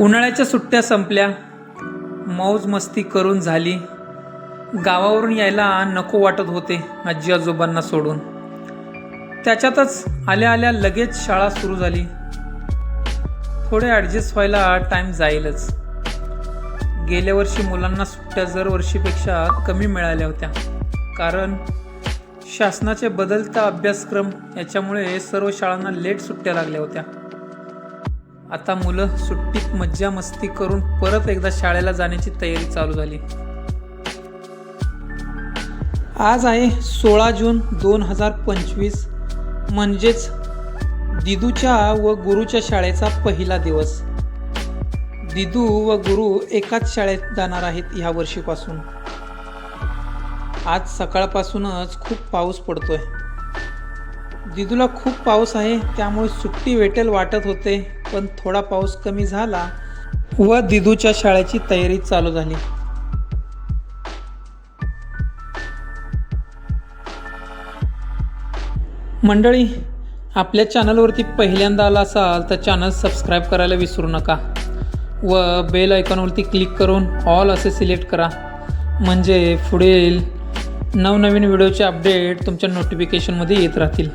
उन्हाळ्याच्या सुट्ट्या संपल्या. मौज मस्ती करून झाली. गावावरून यायला नको वाटत होते आजी आजोबांना सोडून. त्याच्यातच आल्या आल्या लगेच शाळा सुरू झाली. थोडे ॲडजस्ट व्हायला टाईम जाईलच. गेल्या वर्षी मुलांना सुट्ट्या जर वर्षीपेक्षा कमी मिळाल्या होत्या. कारण शासनाचे बदलता अभ्यासक्रम याच्यामुळे सर्व शाळांना लेट सुट्ट्या लागल्या होत्या. आता मुलं सुट्टीत मज्जा मस्ती करून परत एकदा शाळेला जाण्याची तयारी चालू झाली. आज आहे सोळा जून दोन हजार पंचवीस. म्हणजेच दिदूच्या व गुरुच्या शाळेचा पहिला दिवस. दिदू व गुरु एकाच शाळेत जाणार आहेत ह्या वर्षीपासून. आज सकाळपासूनच खूप पाऊस पडतोय. दिदूला खूप पाऊस आहे त्यामुळे सुट्टी भेटेल वाटत होते. पण थोडा पाऊस कमी झाला व दिदूच्या शाळेची तयारी चालू झाली. मंडळी आपल्या चॅनलवरती पहिल्यांदा आला असाल तर चॅनल सबस्क्राईब करायला विसरू नका व बेल आयकॉनवरती क्लिक करून ऑल असे सिलेक्ट करा. म्हणजे पुढील नवनवीन व्हिडिओचे अपडेट तुमच्या नोटिफिकेशनमध्ये येत राहतील.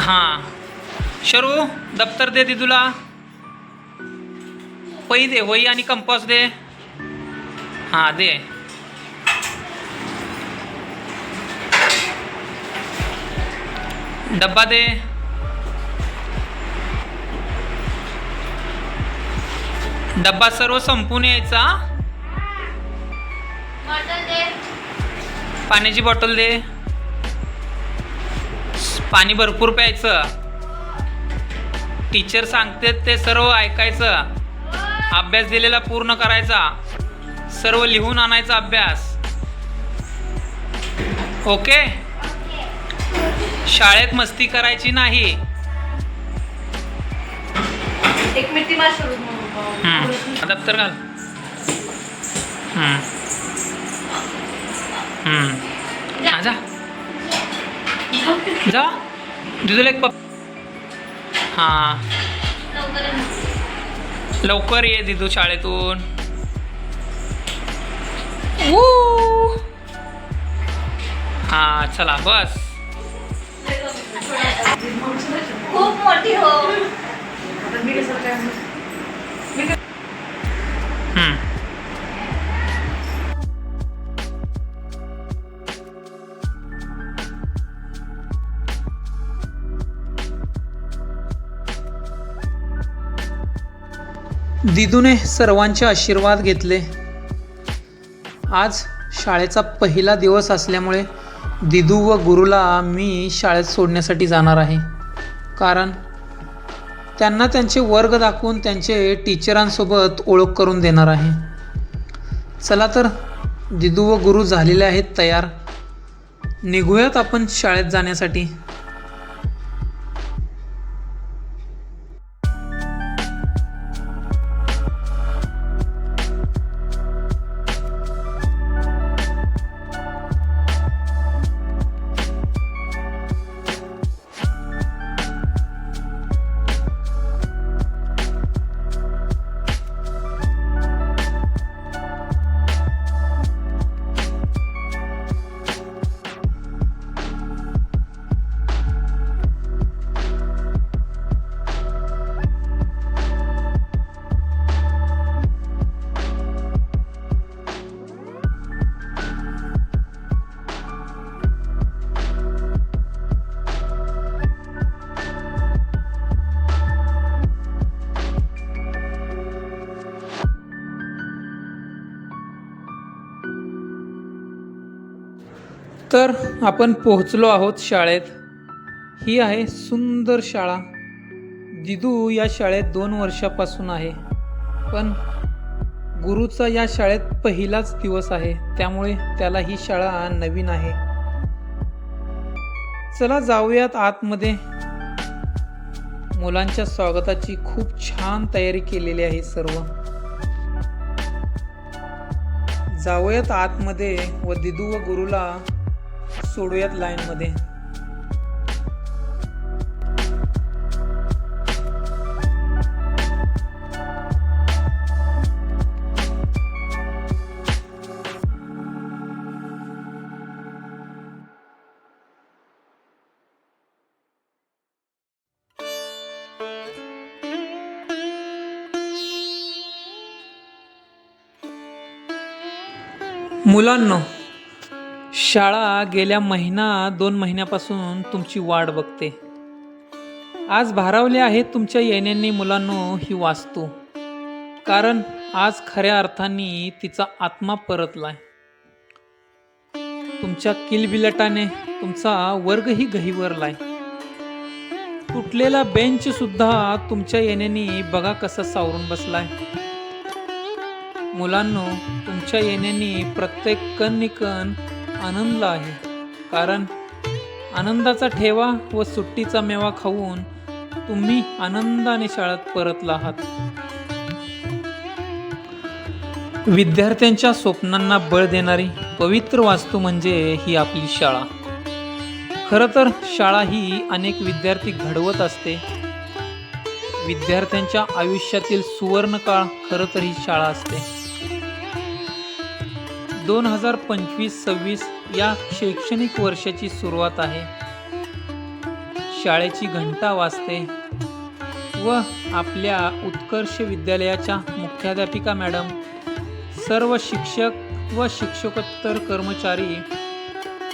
हां. शरू दप्तर दे दिदूला. वही दे वही आणि कंपास दे. हां दे. डब्बा दे. डब्बा सर्व संपून यायचा. दे. पाण्याची बॉटल दे. पाणी भरपूर प्यायचं. टीचर सांगते ते सर्व ऐकायचं. अभ्यास दिलेला पूर्ण करायचा. सर्व लिहून आणायचा अभ्यास. ओके? शाळेत मस्ती करायची नाही. दप्तर घाल. हम्म. हा, जा जा एक पप हां लवकर ये. दिदू शाळेतून वू. हा चला बस खूप मोठी हो हम्म. दिदूने सर्वांचे आशीर्वाद घेतले. आज शाळेचा पहिला दिवस असल्यामुळे दिदू व गुरुला मी शाळेत सोडण्यासाठी जाणार आहे. कारण त्यांना त्यांचे वर्ग दाखवून त्यांचे टीचरांसोबत ओळख करून देणार आहे. चला तर दिदू व गुरु झालेले आहेत तयार. निघूयात आपण शाळेत जाण्यासाठी. तर आपण पोहोचलो आहोत शाळेत. ही आहे सुंदर शाळा. दिदू या शाळेत दोन वर्षापासून आहे. पण गुरुचा या शाळेत पहिलाच दिवस आहे. त्यामुळे त्याला ही शाळा नवीन आहे. चला जाऊयात आतमध्ये. मुलांच्या स्वागताची खूप छान तयारी केलेली आहे सर्व. जाऊयात आतमध्ये व दिदू व गुरुला सोडूयात लाईनमध्ये मुलांनो शाळा गेल्या महिना दोन महिन्यापासून तुमची वाट बघते. आज भारावले आहे तुमच्या येण्याने मुलांनो ही वास्तू. कारण आज खऱ्या अर्थाने तिचा आत्मा परतलाय. तुमच्या किलबिलटाने तुमचा वर्गही गहिवरलाय. तुटलेला बेंच सुद्धा तुमच्या येण्याने बघा कसा सावरून बसलाय. मुलांनो तुमच्या येण्याने प्रत्येक कण निकण आनंदला आहे. कारण आनंदाचा ठेवा व सुट्टीचा मेवा खाऊन तुम्ही आनंदाने शाळेत परतला आहात. विद्यार्थ्यांच्या स्वप्नांना बळ देणारी पवित्र वास्तू म्हणजे ही आपली शाळा. खरं तर शाळा ही अनेक विद्यार्थी घडवत असते. विद्यार्थ्यांच्या आयुष्यातील सुवर्णकाळ खरं तर ही शाळा असते. दोन हजार पंचवीस सव्वीस या शैक्षणिक वर्षाची सुरुवात आहे. शाळेची घंटा वाजते व आपल्या उत्कर्ष विद्यालयाच्या मुख्याध्यापिका मॅडम सर्व शिक्षक व शिक्षकोत्तर कर्मचारी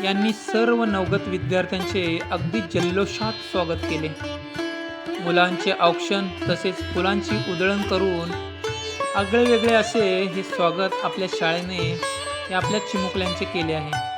यांनी सर्व नवगत विद्यार्थ्यांचे अगदी जल्लोषात स्वागत केले. मुलांचे औक्षण तसेच फुलांची उधळण करून आगळे वेगळे असे हे स्वागत आपल्या शाळेने हे आपल्या चिमुकल्यांचे केले आहे.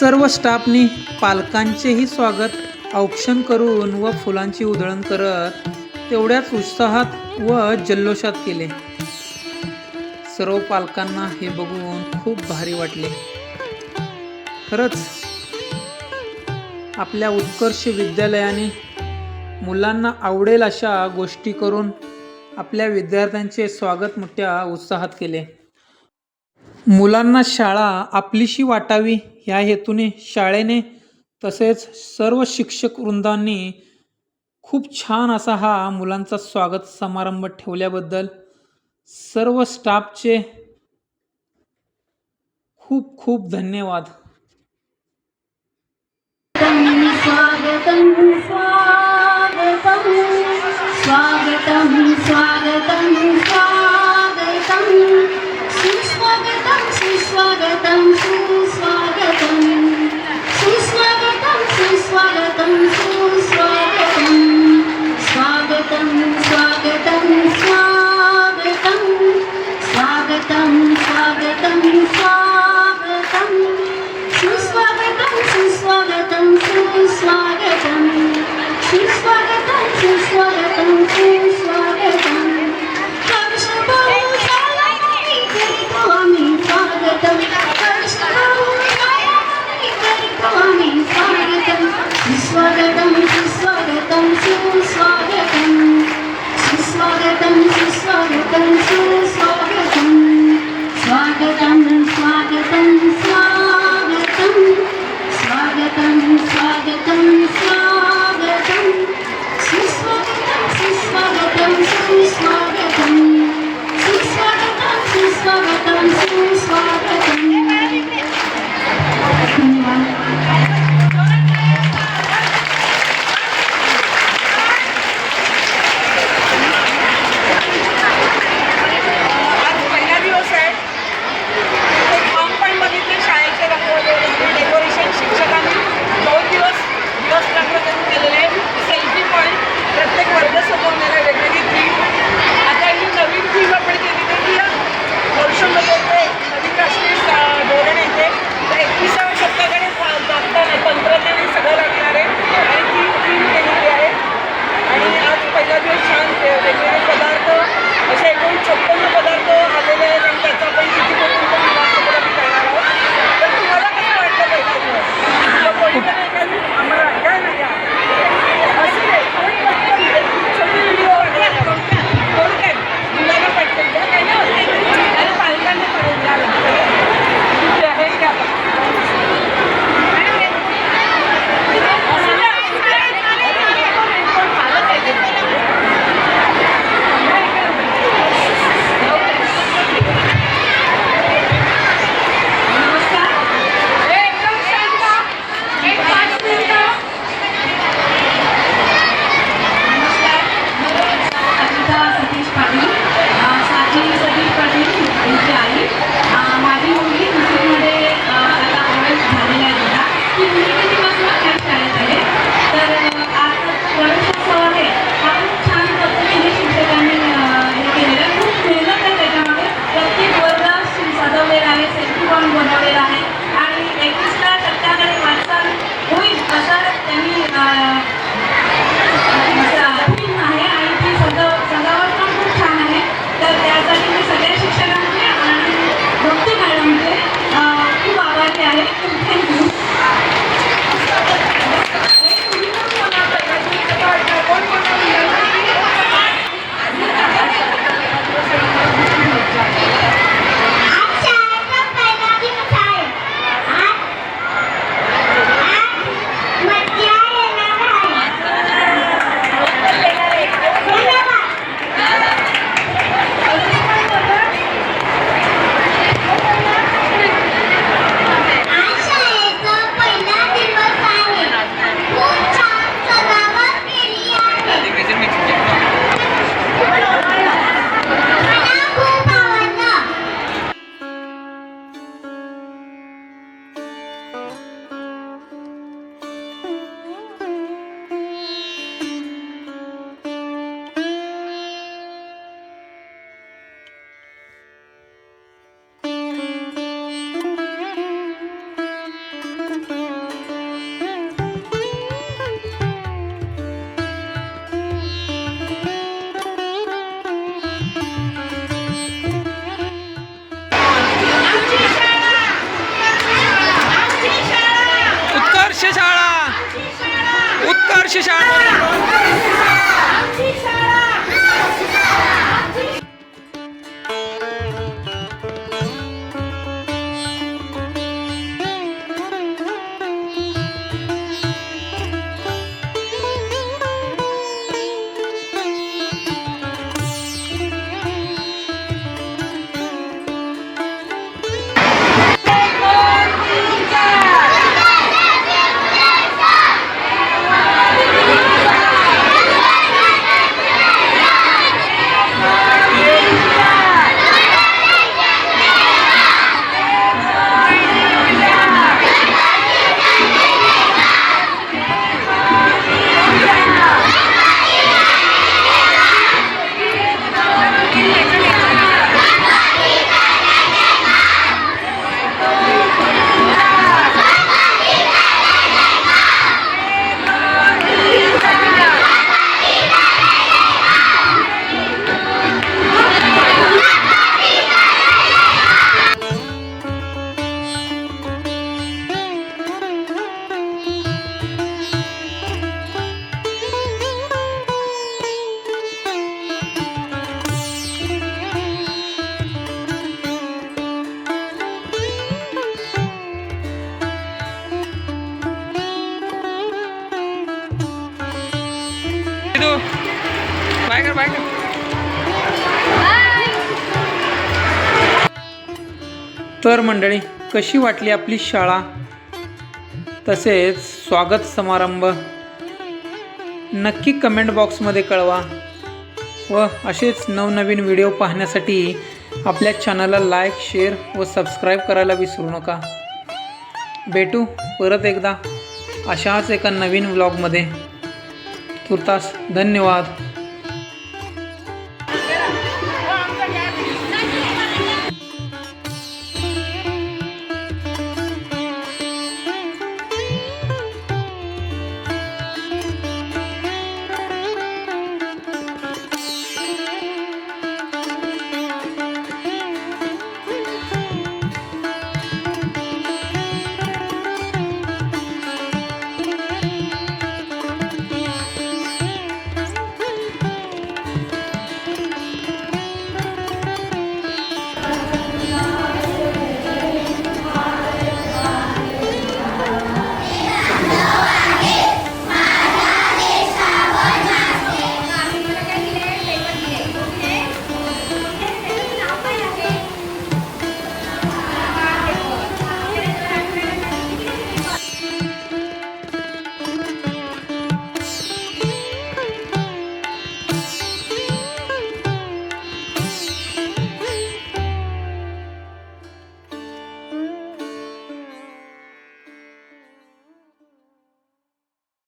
सर्व स्टाफनी पालकांचेही स्वागत औक्षण करून व फुलांची उधळण करत तेवढ्याच उत्साहात व जल्लोषात केले. सर्व पालकांना हे बघून खूप भारी वाटले. खरंच आपल्या उत्कर्ष विद्यालयाने मुलांना आवडेल अशा गोष्टी करून आपल्या विद्यार्थ्यांचे स्वागत मोठ्या उत्साहात केले. मुलांना शाळा आपलीशी वाटावी ह्या हेतूने शाळेने तसेच सर्व शिक्षक वृंदांनी खूप छान असा हा मुलांचा स्वागत समारंभ ठेवल्याबद्दल सर्व स्टाफचे खूप खूप धन्यवाद. स्वागतम स्वागतम स्वागतम स्वागतम స్వాగతం స్వాగతం. సుస్వాగతం సుస్వాగతం సుస్వాగతం. సుస్వాగతం సుస్వాగతం సుస్వాగతం. స్వాగతం. సుస్వాగతం సుస్వాగతం. సుస్వాగతం సుస్వాగతం సుస్వాగతం. I go down. तर मंडळी कशी वाटली आपली शाळा? तसेच स्वागत समारंभ. नक्की कमेंट बॉक्समध्ये कळवा. व असेच नवनवीन व्हिडिओ पाहण्यासाठी आपल्या चॅनलला लाईक शेअर व सबस्क्राईब करायला विसरू नका. भेटू परत एकदा अशाच एका नवीन व्लॉगमध्ये तुर्तास धन्यवाद.